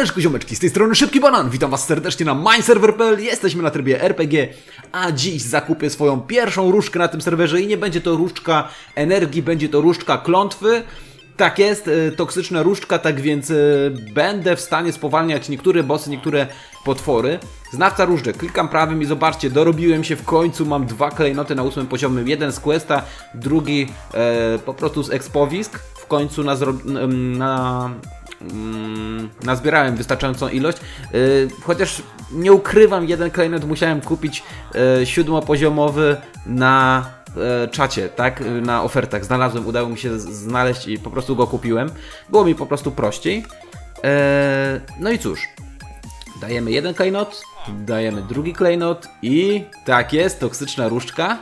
Siemaneczko ziomeczki, z tej strony Szybki Banan, witam was serdecznie na mineserver.pl, jesteśmy na trybie RPG, a dziś zakupię swoją pierwszą różdżkę na tym serwerze i nie będzie to różdżka energii, będzie to różdżka klątwy. Tak jest, y, toksyczna różdżka, tak więc y, będę w stanie spowalniać niektóre bossy, niektóre potwory. Znawca różdżek, klikam prawym i zobaczcie, dorobiłem się w końcu, mam dwa klejnoty na ósmym poziomie, jeden z questa, drugi e, po prostu z expowisk. W końcu na, na mm, nazbierałem wystarczającą ilość. Yy, chociaż nie ukrywam, jeden klejnot musiałem kupić yy, siódmopoziomowy na yy, czacie, tak? Na ofertach. Znalazłem, udało mi się znaleźć i po prostu go kupiłem. Było mi po prostu prościej. No i cóż. Dajemy jeden klejnot, dajemy drugi klejnot i tak jest, toksyczna różdżka.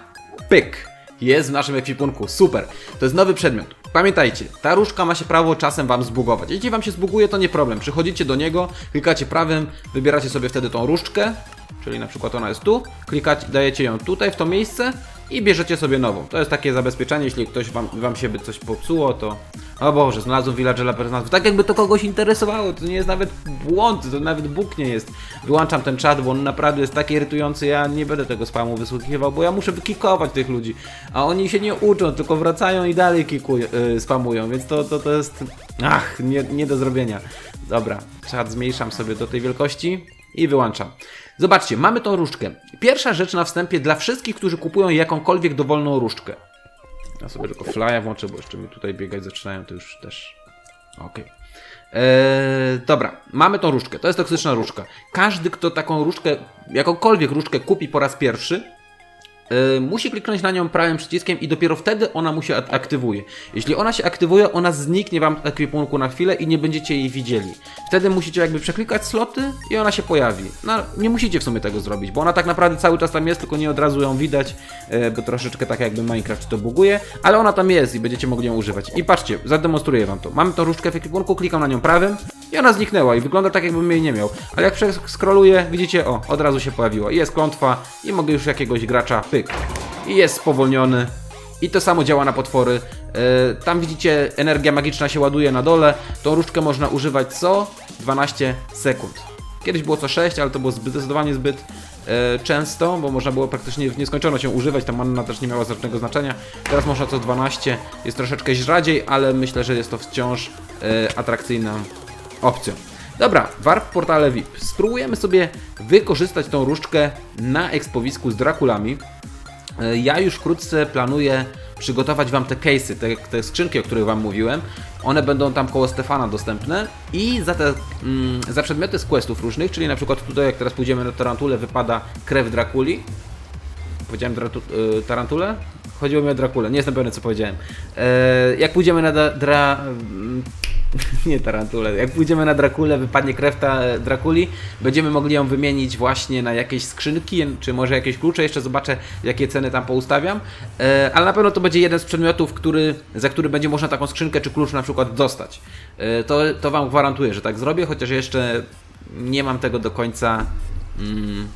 Pyk! Jest w naszym ekwipunku, super. To jest nowy przedmiot. Pamiętajcie, ta różdżka ma się prawo czasem wam zbugować. Jeśli wam się zbuguje, to nie problem. Przychodzicie do niego, klikacie prawym, wybieracie sobie wtedy tą różdżkę, czyli na przykład ona jest tu, klikacie, dajecie ją tutaj w to miejsce i bierzecie sobie nową. To jest takie zabezpieczenie, jeśli ktoś wam, wam się by coś popsuło, to... O Boże, znalazłem villagera bez nazwy. Tak jakby to kogoś interesowało, to nie jest nawet błąd, to nawet Bóg nie jest. Wyłączam ten czat, bo on naprawdę jest taki irytujący, ja nie będę tego spamu wysłuchiwał, bo ja muszę wykikować tych ludzi. A oni się nie uczą, tylko wracają i dalej kikują, yy, spamują, więc to, to, to jest... Ach, nie, nie do zrobienia. Dobra, czat zmniejszam sobie do tej wielkości i wyłączam. Zobaczcie, mamy tą różdżkę. Pierwsza rzecz na wstępie dla wszystkich, którzy kupują jakąkolwiek dowolną różdżkę. Ja sobie tylko flya włączę, bo jeszcze mi tutaj biegać zaczynają, to już też. Okej. Eee, dobra, mamy tą różdżkę. To jest toksyczna różdżka. Każdy, kto taką różdżkę, jakąkolwiek różdżkę kupi po raz pierwszy, e, musi kliknąć na nią prawym przyciskiem i dopiero wtedy ona mu się ak- aktywuje. Jeśli ona się aktywuje, ona zniknie wam z ekwipunku na chwilę i nie będziecie jej widzieli. Wtedy musicie jakby przeklikać sloty i ona się pojawi. No, nie musicie w sumie tego zrobić, bo ona tak naprawdę cały czas tam jest, tylko nie od razu ją widać, e, bo troszeczkę tak jakby Minecraft to buguje, ale ona tam jest i będziecie mogli ją używać. I patrzcie, zademonstruję wam to. Mamy tą różdżkę w ekwipunku, klikam na nią prawym i ona zniknęła i wygląda tak jakbym jej nie miał. Ale jak przeskroluję, widzicie, o, od razu się pojawiła. I Jest klątwa i mogę już jakiegoś gracza, pyk. I jest spowolniony. I to samo działa na potwory. Yy, tam widzicie, energia magiczna się ładuje na dole. Tą różdżkę można używać co 12 sekund. Kiedyś było co 6, ale to było zbyt, zdecydowanie zbyt e, często, bo można było praktycznie w nieskończoność się używać, ta manna też nie miała żadnego znaczenia. Teraz można co 12, jest troszeczkę rzadziej, ale myślę, że jest to wciąż e, atrakcyjną opcją. Dobra, warp portale VIP. Spróbujemy sobie wykorzystać tą różdżkę na ekspowisku z Drakulami. E, Ja już wkrótce planuję przygotować Wam te case'y, te, te skrzynki, o których Wam mówiłem. One będą tam koło Stefana dostępne i za te mm, za przedmioty z questów różnych, czyli na przykład tutaj jak teraz pójdziemy na Tarantulę wypada krew Drakuli. Powiedziałem dratu, y, Tarantulę? Chodziło mi o Drakulę, nie jestem pewny co powiedziałem. E, jak pójdziemy na da, dra... Nie Tarantulę. Jak pójdziemy na Drakulę, wypadnie krew ta Drakuli, będziemy mogli ją wymienić właśnie na jakieś skrzynki, czy może jakieś klucze. Jeszcze zobaczę, jakie ceny tam poustawiam. E, ale na pewno to będzie jeden z przedmiotów, który, za który będzie można taką skrzynkę czy klucz na przykład dostać. E, to, to Wam gwarantuję, że tak zrobię, chociaż jeszcze nie mam tego do końca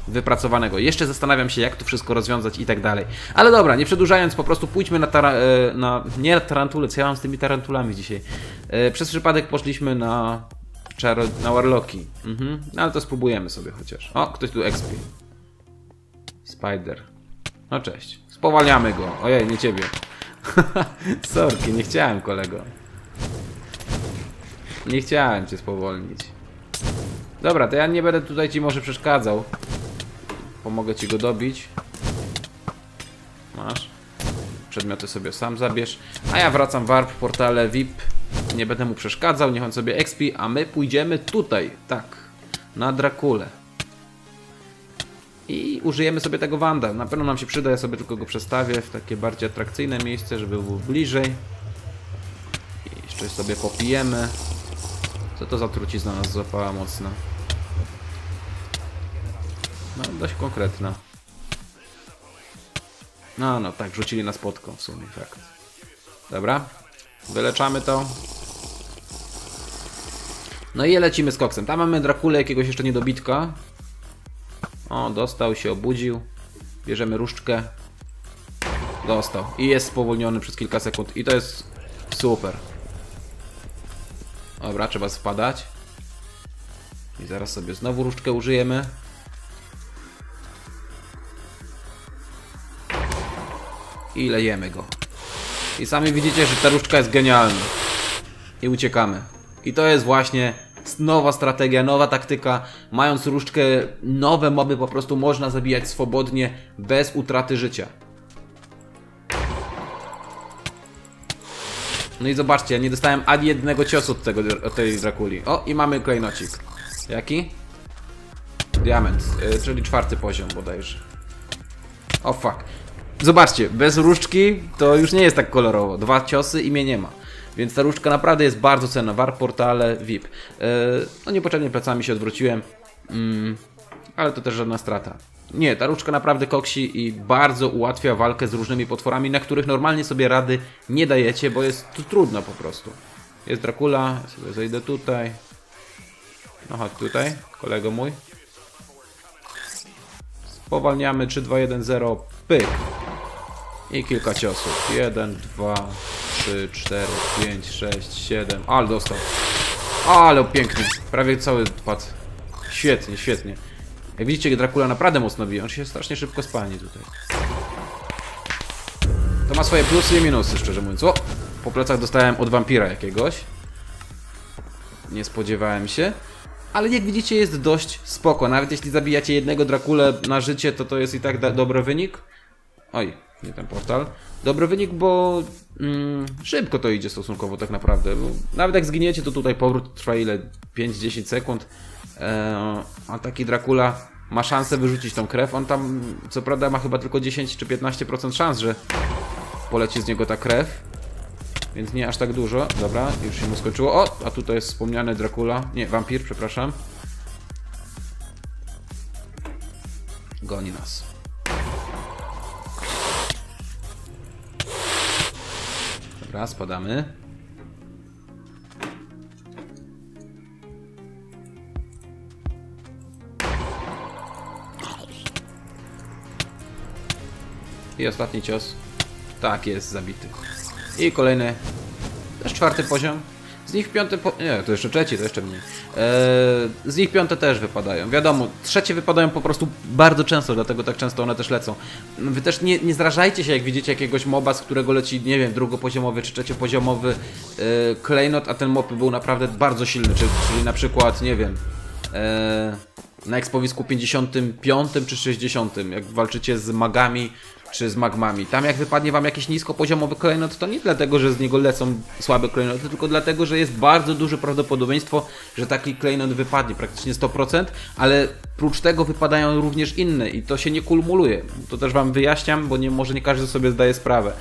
wypracowanego. Jeszcze zastanawiam się, jak to wszystko rozwiązać i tak dalej. Ale dobra, nie przedłużając, po prostu pójdźmy na, tara, e, na nie na tarantule, co ja mam z tymi tarantulami dzisiaj. E, Przez przypadek poszliśmy na na Warlocki. Mhm. No, ale to spróbujemy sobie chociaż. O, ktoś tu expi. Spider. No cześć. Spowalniamy go. Ojej, nie ciebie. Sorki, nie chciałem kolego. Nie chciałem cię spowolnić. Dobra, to ja nie będę tutaj ci może przeszkadzał. Pomogę ci go dobić. Masz. Przedmioty sobie sam zabierz. A ja wracam warp portale VIP. Nie będę mu przeszkadzał, niech on sobie expi, a my pójdziemy tutaj. Tak. Na Drakulę. I użyjemy sobie tego Wanda. Na pewno nam się przyda, ja sobie tylko go przestawię w takie bardziej atrakcyjne miejsce, żeby był bliżej. I jeszcze sobie popijemy. Co to za trucizna nas złapała mocno? No, dość konkretna. No, no, tak, rzucili nas podką w sumie, fakt. Dobra, wyleczamy to. No i lecimy z koksem. Tam mamy Drakulę, jakiegoś jeszcze niedobitka. O, dostał się, obudził. Bierzemy różdżkę. Dostał. I jest spowolniony przez kilka sekund. I to jest super. Dobra, trzeba spadać. I zaraz sobie znowu różdżkę użyjemy. I lejemy go. I sami widzicie, że ta różdżka jest genialna. I uciekamy. I to jest właśnie nowa strategia, nowa taktyka. Mając różdżkę, nowe moby po prostu można zabijać swobodnie, bez utraty życia. No i zobaczcie, nie dostałem ani jednego ciosu od, tego, od tej Drakuli. O, i mamy klejnocik. Jaki? Diament, y, czyli czwarty poziom bodajże. O fuck. Zobaczcie, bez różdżki to już nie jest tak kolorowo. Dwa ciosy i mnie nie ma. Więc ta różdżka naprawdę jest bardzo cenna. War, portale, VIP. Yy, no niepotrzebnie plecami się odwróciłem. Mm, ale to też żadna strata. Nie, ta różdżka naprawdę koksi i bardzo ułatwia walkę z różnymi potworami, na których normalnie sobie rady nie dajecie, bo jest to trudno po prostu. Jest Dracula, ja sobie zejdę tutaj. No chodź tutaj, kolego mój. Spowalniamy 3, 2, 1, 0, pyk. I kilka ciosów. 1, 2, 3, 4, 5, 6, 7. Ale dostał. Ale pięknie. Prawie cały padł. Świetnie, świetnie. Jak widzicie, Dracula naprawdę mocno bije. On się strasznie szybko spalni tutaj. To ma swoje plusy i minusy, szczerze mówiąc. O! Po plecach dostałem od wampira jakiegoś. Nie spodziewałem się. Ale jak widzicie jest dość spoko. Nawet jeśli zabijacie jednego Drakulę na życie, to to jest i tak dobry wynik. Oj, nie ten portal. Dobry wynik, bo mm, szybko to idzie stosunkowo tak naprawdę. Bo nawet jak zginiecie, to tutaj powrót trwa ile? 5-10 sekund. Eee, a taki Dracula ma szansę wyrzucić tą krew. On tam, co prawda, ma chyba tylko 10 czy 15% szans, że poleci z niego ta krew. Więc nie aż tak dużo. Dobra, już się mu skończyło. O, a tutaj jest wspomniany Dracula. Nie, wampir, przepraszam. Goni nas. Dobra, spadamy. I ostatni cios. Tak, jest zabity. I kolejny. Też czwarty poziom. Z nich piąty po... Nie, to jeszcze trzeci, to jeszcze mniej. Eee, z nich piąte też wypadają. Wiadomo, trzecie wypadają po prostu bardzo często, dlatego tak często one też lecą. Wy też nie, nie zrażajcie się, jak widzicie jakiegoś moba, z którego leci, nie wiem, drugopoziomowy czy trzeciopoziomowy eee, klejnot, a ten mob był naprawdę bardzo silny, czyli, czyli na przykład, nie wiem, na ekspowisku 55 czy 60, jak walczycie z magami czy z magmami. Tam jak wypadnie wam jakiś niskopoziomowy klejnot, to nie dlatego, że z niego lecą słabe klejnoty, tylko dlatego, że jest bardzo duże prawdopodobieństwo, że taki klejnot wypadnie, praktycznie 100%, ale prócz tego wypadają również inne i to się nie kumuluje. To też wam wyjaśniam, bo nie, może nie każdy sobie zdaje sprawę.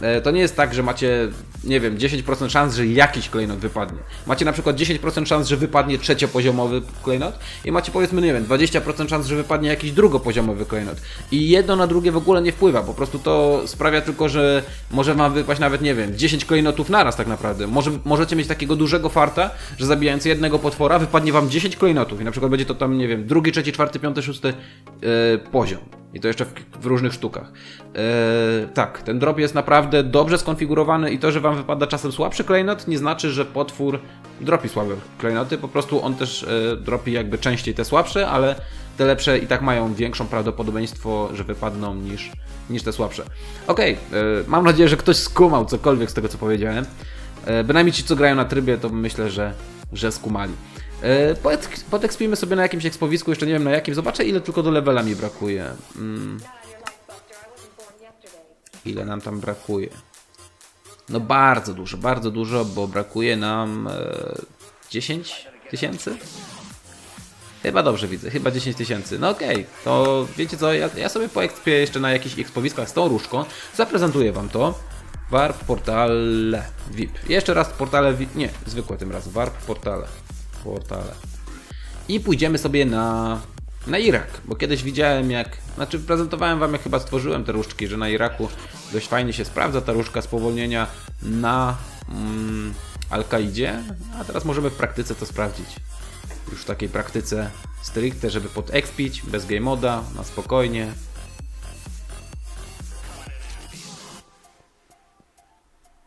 E, To nie jest tak, że macie, nie wiem, 10% szans, że jakiś klejnot wypadnie. Macie na przykład 10% szans, że wypadnie trzeciopoziomowy klejnot i macie powiedzmy, nie wiem, 20% szans, że wypadnie jakiś drugopoziomowy klejnot. I jedno na drugie w ogóle nie wpływa, po prostu to sprawia tylko, że może wam wypaść nawet, nie wiem, 10 klejnotów naraz tak naprawdę. Może, możecie mieć takiego dużego farta, że zabijając jednego potwora wypadnie wam 10 klejnotów i na przykład będzie to tam, nie wiem, drugi, trzeci, czwarty, piąty, szósty e, poziom. I to jeszcze w, w różnych sztukach. E, tak, ten drop jest naprawdę dobrze skonfigurowany i to, że wam wypada czasem słabszy klejnot, nie znaczy, że potwór dropi słabe klejnoty. Po prostu on też e, dropi jakby częściej te słabsze, ale te lepsze i tak mają większą prawdopodobieństwo, że wypadną niż, niż te słabsze. Okej, e, mam nadzieję, że ktoś skumał cokolwiek z tego, co powiedziałem. E, bynajmniej ci, co grają na trybie, to myślę, że, że skumali. E, Potekspijmy sobie na jakimś ekspowisku, jeszcze nie wiem na jakim. Zobaczę, ile tylko do levela mi brakuje. Mm. Ile nam tam brakuje? No bardzo dużo, bardzo dużo, bo brakuje nam e, 10 tysięcy? Chyba dobrze widzę, chyba 10 tysięcy. No okej, to wiecie co, ja, ja sobie poekspię jeszcze na jakichś ekspowiskach z tą różką, zaprezentuję wam to. Warp portale VIP. Jeszcze raz portale VIP, nie, zwykłe tym razem, warp portale. Portale. I pójdziemy sobie na, na Irak, bo kiedyś widziałem jak, znaczy prezentowałem wam jak chyba stworzyłem te różdżki, że na Iraku dość fajnie się sprawdza ta różdżka spowolnienia na mm, Al-Kaidzie, a teraz możemy w praktyce to sprawdzić. Już w takiej praktyce stricte, żeby podekspić, bez game moda, na spokojnie.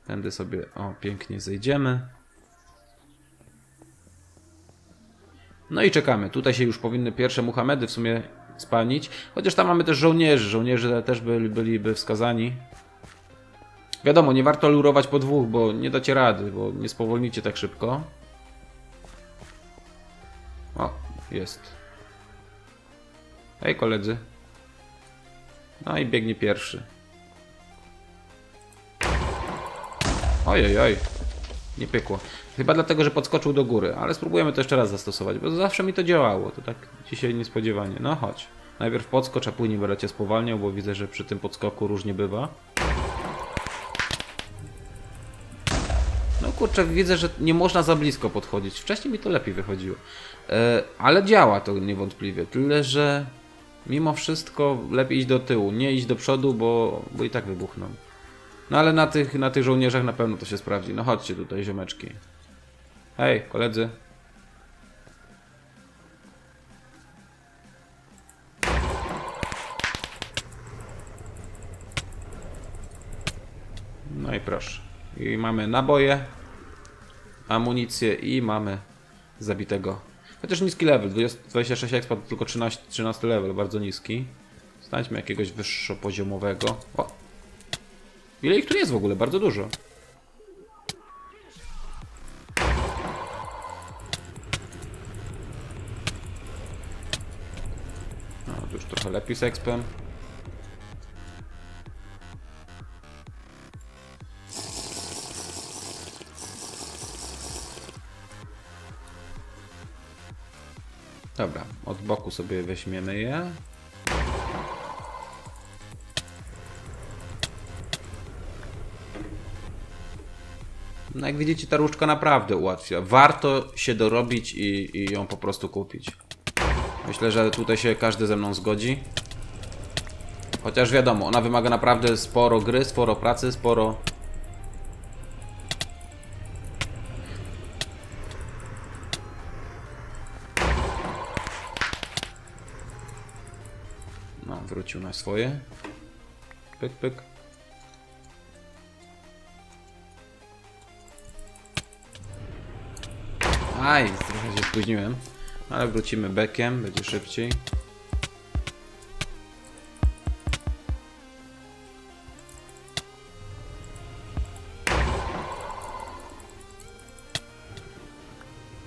Tędy sobie, o, pięknie zejdziemy. No i czekamy. Tutaj się już powinny pierwsze Muhamedy w sumie spalnić. Chociaż tam mamy też żołnierzy. Żołnierze też byli, byliby wskazani. Wiadomo, nie warto lurować po dwóch, bo nie dacie rady, bo nie spowolnicie tak szybko. O, jest. Hej koledzy. No i biegnie pierwszy. Ojej, oj. Nie pykło. Chyba dlatego, że podskoczył do góry, ale spróbujemy to jeszcze raz zastosować, bo zawsze mi to działało. To tak dzisiaj niespodziewanie. No chodź. Najpierw podskocz, a później będę cię spowalniał, bo widzę, że przy tym podskoku różnie bywa. No kurczę, widzę, że nie można za blisko podchodzić. Wcześniej mi to lepiej wychodziło. E, ale działa to niewątpliwie. Tyle, że mimo wszystko lepiej iść do tyłu, nie iść do przodu, bo, bo i tak wybuchną. No ale na tych, na tych żołnierzach na pewno to się sprawdzi. No chodźcie tutaj, ziomeczki. Hej, koledzy. No i proszę. I mamy naboje, amunicję i mamy zabitego. Chociaż niski level, 20, 26 expa tylko 13, 13 level, bardzo niski. Znajdźmy jakiegoś wyższopoziomowego. O! Ile ich tu jest w ogóle? Bardzo dużo. No, tu już trochę lepiej z expem. Dobra, od boku sobie weźmiemy je. No jak widzicie, ta różdżka naprawdę ułatwia. Warto się dorobić i, i ją po prostu kupić. Myślę, że tutaj się każdy ze mną zgodzi. Chociaż wiadomo, ona wymaga naprawdę sporo gry, sporo pracy, sporo... No, wrócił na swoje. Pyk, pyk. Aj, trochę się spóźniłem. Ale wrócimy bekiem, będzie szybciej.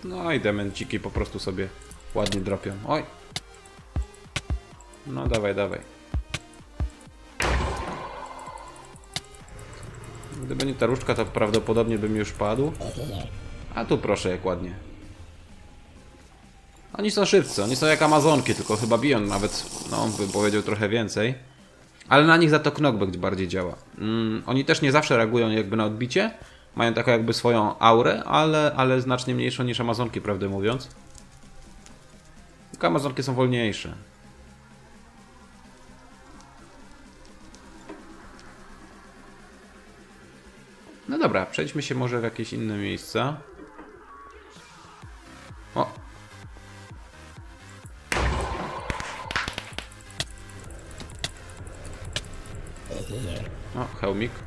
No i demenciki po prostu sobie ładnie dropią. Oj! No dawaj, dawaj. Gdyby nie ta różdżka, to prawdopodobnie bym już padł. A tu proszę, jak ładnie. Oni są szybcy, oni są jak Amazonki, tylko chyba biją nawet, no bym powiedział trochę więcej. Ale na nich za to knockback bardziej działa. Mm, oni też nie zawsze reagują jakby na odbicie. Mają taką jakby swoją aurę, ale, ale znacznie mniejszą niż Amazonki, prawdę mówiąc. Tylko Amazonki są wolniejsze. No dobra, przejdźmy się może w jakieś inne miejsca.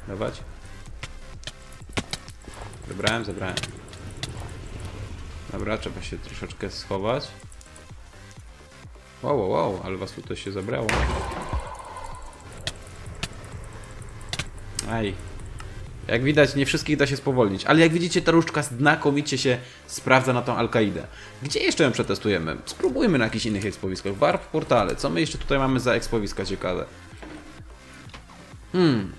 Dawać. Zebrałem, zebrałem. Dobra, trzeba się troszeczkę schować. Wow, wow, wow, ale was tutaj się zebrało. Aj. Jak widać, nie wszystkich da się spowolnić, ale jak widzicie, ta różdżka znakomicie się sprawdza na tą Al-Kaidę. Gdzie jeszcze ją przetestujemy? Spróbujmy na jakichś innych ekspowiskach. Warp portale. Co my jeszcze tutaj mamy za ekspowiska ciekawe? Hmm.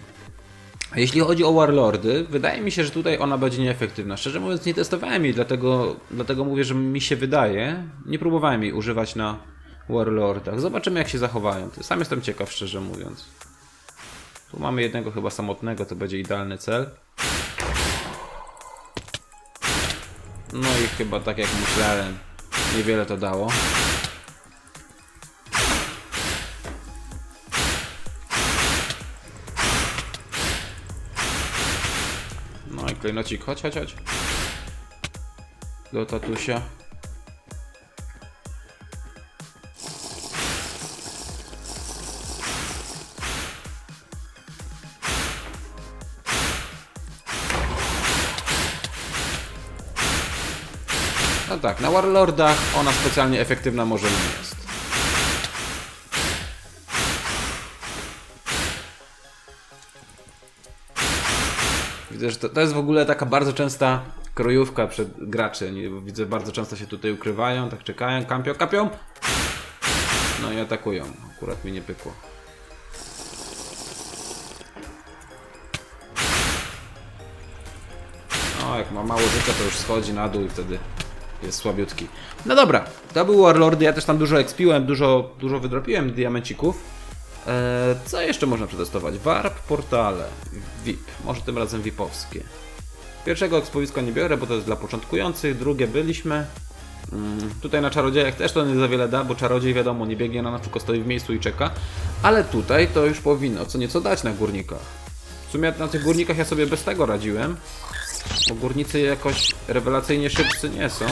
Jeśli chodzi o Warlordy, wydaje mi się, że tutaj ona będzie nieefektywna. Szczerze mówiąc, nie testowałem jej, dlatego, dlatego mówię, że mi się wydaje. Nie próbowałem jej używać na Warlordach. Zobaczymy, jak się zachowają. Sam jestem ciekaw, szczerze mówiąc. Tu mamy jednego chyba samotnego, to będzie idealny cel. No i chyba tak jak myślałem, niewiele to dało. Klejnocik, chodź, chodź, chodź. Do tatusia. No tak, na Warlordach ona specjalnie efektywna może nie jest. To, to jest w ogóle taka bardzo częsta krojówka przed graczy. Widzę, bardzo często się tutaj ukrywają, tak czekają, kampią, kapią. No i atakują. Akurat mi nie pykło. No, jak ma mało życia, to już schodzi na dół i wtedy jest słabiutki. No dobra, to był Warlord. Ja też tam dużo expiłem, dużo, dużo wydropiłem diamencików. Eee, co jeszcze można przetestować? Warp, portale, VIP. Może tym razem VIPowskie. Pierwszego ekspowiska nie biorę, bo to jest dla początkujących. Drugie byliśmy. Mm, tutaj na czarodziejach też to nie za wiele da, bo czarodziej wiadomo nie biegnie na nas, tylko stoi w miejscu i czeka. Ale tutaj to już powinno co nieco dać na górnikach. W sumie na tych górnikach ja sobie bez tego radziłem. Bo górnicy jakoś rewelacyjnie szybcy nie są.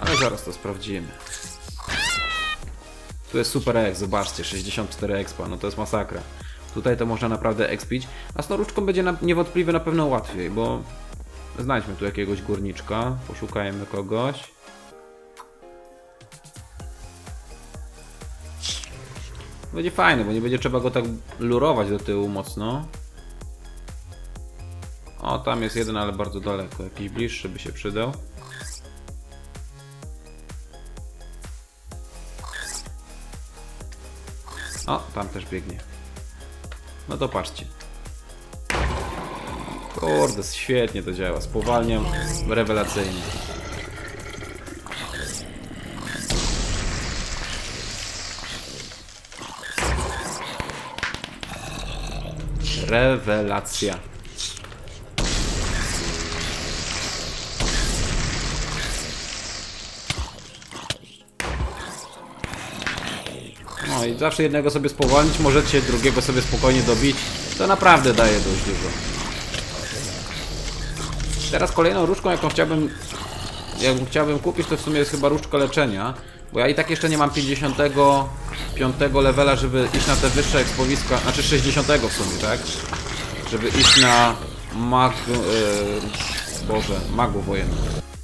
Ale zaraz to sprawdzimy. Tu jest super X, zobaczcie, 64 expa, no to jest masakra. Tutaj to można naprawdę expić, a z noruczką będzie na, niewątpliwie na pewno łatwiej, bo znajdźmy tu jakiegoś górniczka, poszukajmy kogoś. Będzie fajny, bo nie będzie trzeba go tak lurować do tyłu mocno. O, tam jest jeden, ale bardzo daleko. Jakiś bliższy by się przydał. O, tam też biegnie. No to patrzcie. Kurde, świetnie to działa. Spowalniam rewelacyjnie. Rewelacja. I zawsze jednego sobie spowolnić, możecie drugiego sobie spokojnie dobić. To naprawdę daje dość dużo. Teraz kolejną różdżką, jaką chciałbym, jaką chciałbym kupić, to w sumie jest chyba różdżka leczenia. Bo ja i tak jeszcze nie mam 55 levela, żeby iść na te wyższe ekspowiska, znaczy 60 w sumie, tak? Żeby iść na mag... Yy, Boże, magów wojennych.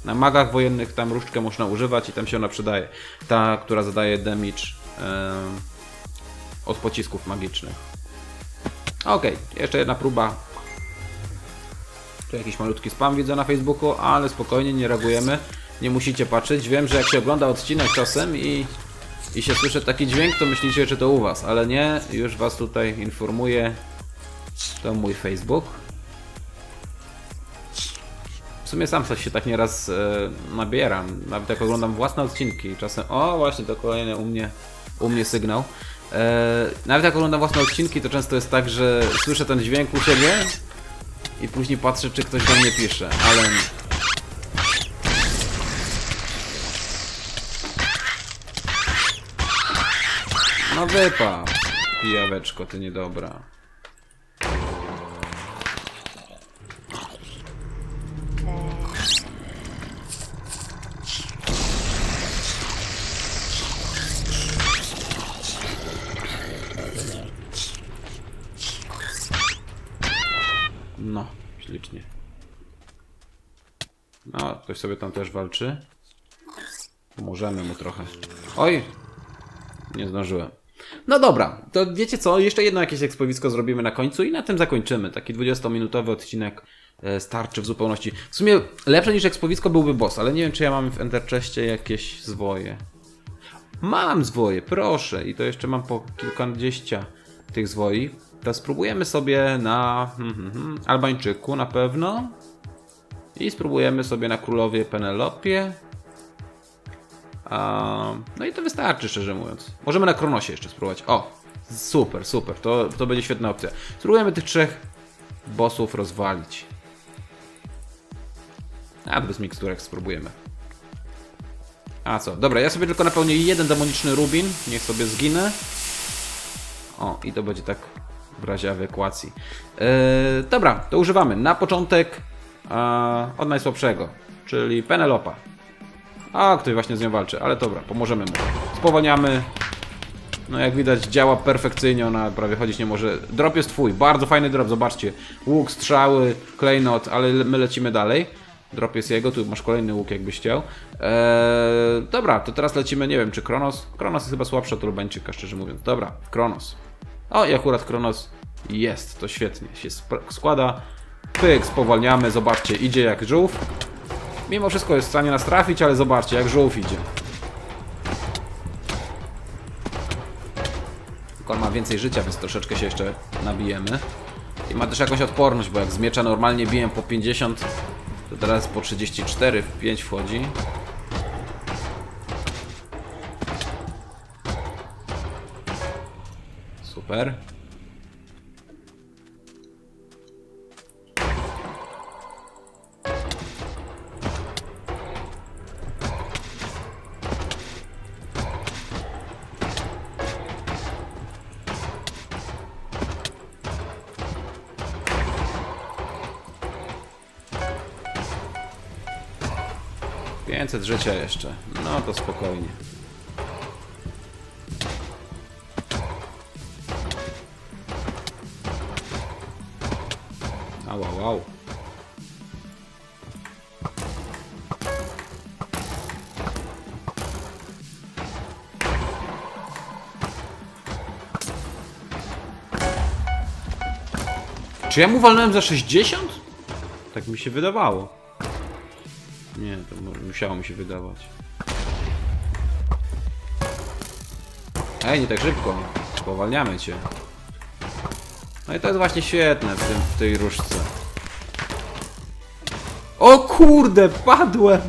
Na magach wojennych tam różdżkę można używać i tam się ona przydaje. Ta, która zadaje damage yy, od pocisków magicznych. Okej, jeszcze jedna próba. Tu jakiś malutki spam widzę na Facebooku, ale spokojnie, nie reagujemy. Nie musicie patrzeć. Wiem, że jak się ogląda odcinek czasem i, i się słyszy taki dźwięk, to myślicie, że to u was, ale nie. Już was tutaj informuję. To mój Facebook. W sumie sam coś się tak nieraz e, nabieram. Nawet jak oglądam własne odcinki, czasem. O, właśnie to kolejny u mnie, u mnie sygnał. E, nawet jak oglądam własne odcinki, to często jest tak, że słyszę ten dźwięk u siebie i później patrzę, czy ktoś do mnie pisze, ale. No wypa, pijaweczko, ty niedobra. Sobie tam też walczy. Pomożemy mu trochę. Oj! Nie zdążyłem. No dobra, to wiecie co? Jeszcze jedno jakieś ekspowisko zrobimy na końcu i na tym zakończymy. Taki 20-minutowy odcinek e, starczy w zupełności. W sumie lepsze niż ekspowisko byłby boss, ale nie wiem czy ja mam w Enderchestie jakieś zwoje. Mam zwoje, proszę. I to jeszcze mam po kilkadziesiąt tych zwoi. To spróbujemy sobie na hmm, hmm, hmm, Albańczyku na pewno. I spróbujemy sobie na królowie Penelopie. No i to wystarczy, szczerze mówiąc. Możemy na Kronosie jeszcze spróbować. O, super, super. To, to będzie świetna opcja. Spróbujemy tych trzech bossów rozwalić. A bez miksturek spróbujemy. A co? Dobra, ja sobie tylko napełnię jeden demoniczny rubin. Niech sobie zginę. O, i to będzie tak w razie ewakuacji. Yy, dobra, to używamy. Na początek e, od najsłabszego, czyli Penelopa. A, ktoś właśnie z nią walczy, ale dobra, pomożemy mu. Spowalniamy. No jak widać działa perfekcyjnie, ona prawie chodzić nie może. Drop jest twój, bardzo fajny drop, zobaczcie. Łuk, strzały, klejnot, ale my lecimy dalej. Drop jest jego, tu masz kolejny łuk jakbyś chciał. Eee, dobra, to teraz lecimy, nie wiem czy Kronos. Kronos jest chyba słabszy od Lubańczyka, szczerze mówiąc. Dobra, Kronos. O, i akurat Kronos jest, to świetnie się składa. Pyk, spowalniamy, zobaczcie, idzie jak żółw. Mimo wszystko jest w stanie nas trafić, ale zobaczcie, jak żółw idzie. Tylko on ma więcej życia, więc troszeczkę się jeszcze nabijemy. I ma też jakąś odporność, bo jak z miecza normalnie biję po 50, to teraz po 34 w 5 wchodzi. Super. Pięćset życia jeszcze. No to spokojnie. Au, au, au. Czy ja mu walnąłem za 60? Tak mi się wydawało. Nie, to mu- musiało mi się wydawać. Ej, nie tak szybko. Powalniamy cię. No i to jest właśnie świetne w, tym, w tej różce. O kurde, padłem!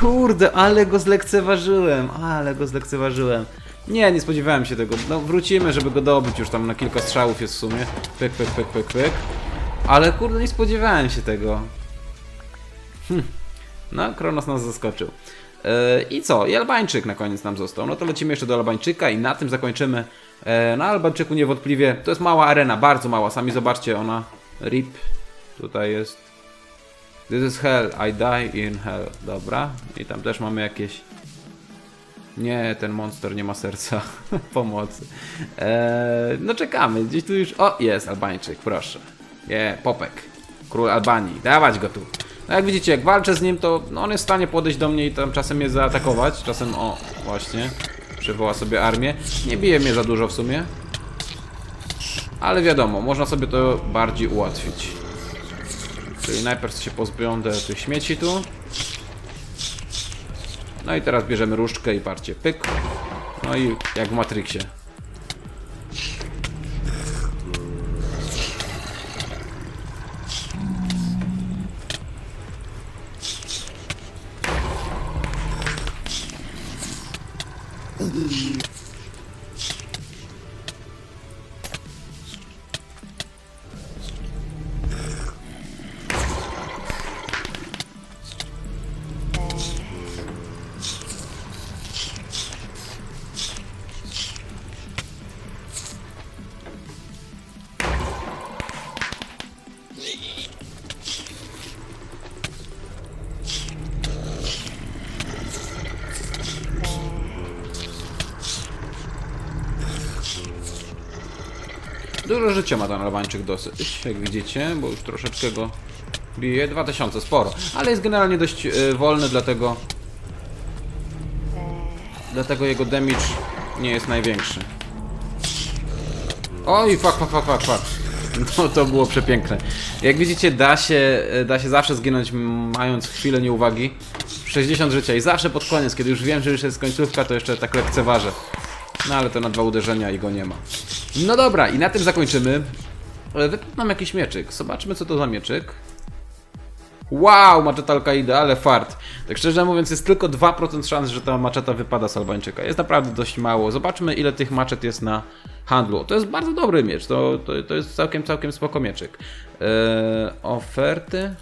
Kurde, ale go zlekceważyłem, ale go zlekceważyłem. Nie, nie spodziewałem się tego. No wrócimy, żeby go dobić, już tam na kilka strzałów jest w sumie. Pyk, pyk, pyk, pyk, pyk. Ale kurde, nie spodziewałem się tego. No, Kronos nas zaskoczył. Yy, I co? I Albańczyk na koniec nam został. No to lecimy jeszcze do Albańczyka i na tym zakończymy. Yy, na Albańczyku niewątpliwie to jest mała arena, bardzo mała. Sami zobaczcie, ona. RIP. Tutaj jest. This is hell, I die in hell. Dobra. I tam też mamy jakieś. Nie, ten monster nie ma serca pomocy. Eee, no czekamy, gdzieś tu już. O, jest Albańczyk, proszę. Je, Popek. Król Albanii, dawać go tu. No jak widzicie, jak walczę z nim, to no on jest w stanie podejść do mnie i tam czasem mnie zaatakować. Czasem, o, właśnie. Przywoła sobie armię. Nie bije mnie za dużo w sumie. Ale wiadomo, można sobie to bardziej ułatwić. Czyli najpierw się pozbędę tych śmieci tu. No i teraz bierzemy różdżkę i parcie pyk. No i jak w Matrixie. Życia ma ten Albańczyk dosyć, jak widzicie, bo już troszeczkę go bije. 2000, sporo. Ale jest generalnie dość e, wolny, dlatego... Dlatego jego damage nie jest największy. Oj, fuck, fuck, fuck, fuck, fuck. No to było przepiękne. Jak widzicie, da się, e, da się zawsze zginąć mając chwilę nieuwagi. 60 życia i zawsze pod koniec, kiedy już wiem, że już jest końcówka, to jeszcze tak lekceważę. No ale to na dwa uderzenia i go nie ma. No dobra, i na tym zakończymy. E, Wypadł nam jakiś mieczyk. Zobaczmy, co to za mieczyk. Wow, maczeta Al-Kaida, ale fart. Tak szczerze mówiąc, jest tylko 2% szans, że ta maczeta wypada z Albańczyka. Jest naprawdę dość mało. Zobaczmy, ile tych maczet jest na handlu. To jest bardzo dobry miecz. To, to, to jest całkiem, całkiem spoko mieczyk. Eee, oferty.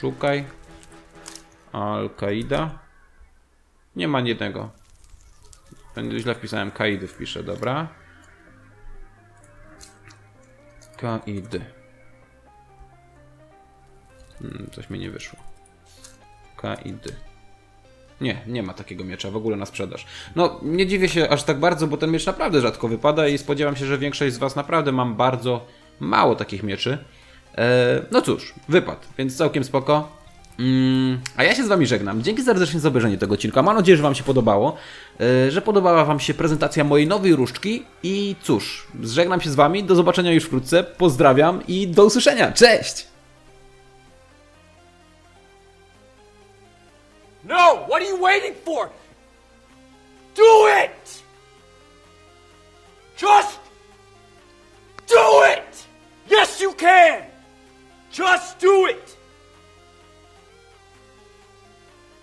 Szukaj. Al-Kaida. Nie ma jednego. Będę źle wpisałem. Kaidy wpiszę, dobra. Kaidy. Hmm, coś mi nie wyszło. Kaidy. Nie, nie ma takiego miecza w ogóle na sprzedaż. No, nie dziwię się aż tak bardzo, bo ten miecz naprawdę rzadko wypada i spodziewam się, że większość z Was naprawdę mam bardzo mało takich mieczy. E, no cóż, wypadł, więc całkiem spoko. Mm, a ja się z Wami żegnam. Dzięki serdecznie za obejrzenie tego odcinka. Mam nadzieję, że Wam się podobało, e, że podobała Wam się prezentacja mojej nowej różdżki i cóż, żegnam się z Wami. Do zobaczenia już wkrótce. Pozdrawiam i do usłyszenia. Cześć! No! What are you waiting for? Do it! Just do it! Yes, you can! Just do it!